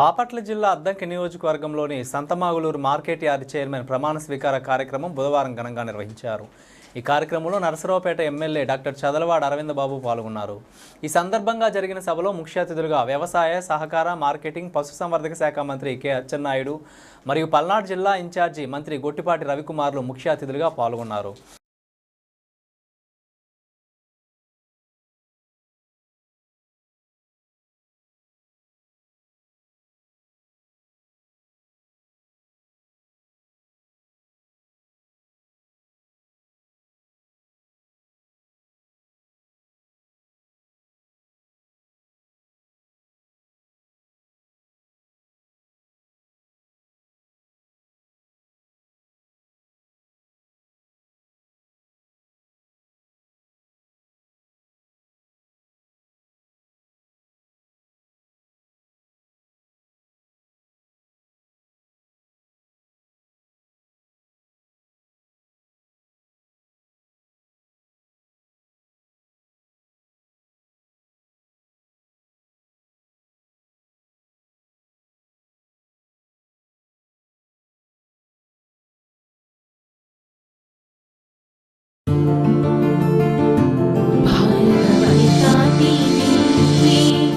బాపట్ల జిల్లా అద్దంకి నియోజకవర్గంలోని Santhamaguluru market yard chairman ప్రమాణ స్వీకార కార్యక్రమం బుధవారం ఘనంగా నిర్వహించారు. ఈ కార్యక్రమంలో నరసరావుపేట ఎమ్మెల్యే డాక్టర్ చదలవాడ అరవింద బాబు పాల్గొన్నారు. ఈ సందర్భంగా జరిగిన సభలో ముఖ్య అతిథులుగా వ్యవసాయ సహకార మార్కెటింగ్ పశుసంవర్ధక శాఖ మంత్రి కె. అచ్చెన్నాయుడు మరియు పల్నాడు జిల్లా ఇన్ఛార్జి మంత్రి గొట్టిపాటి రవికుమార్లు ముఖ్య అతిథులుగా పాల్గొన్నారు.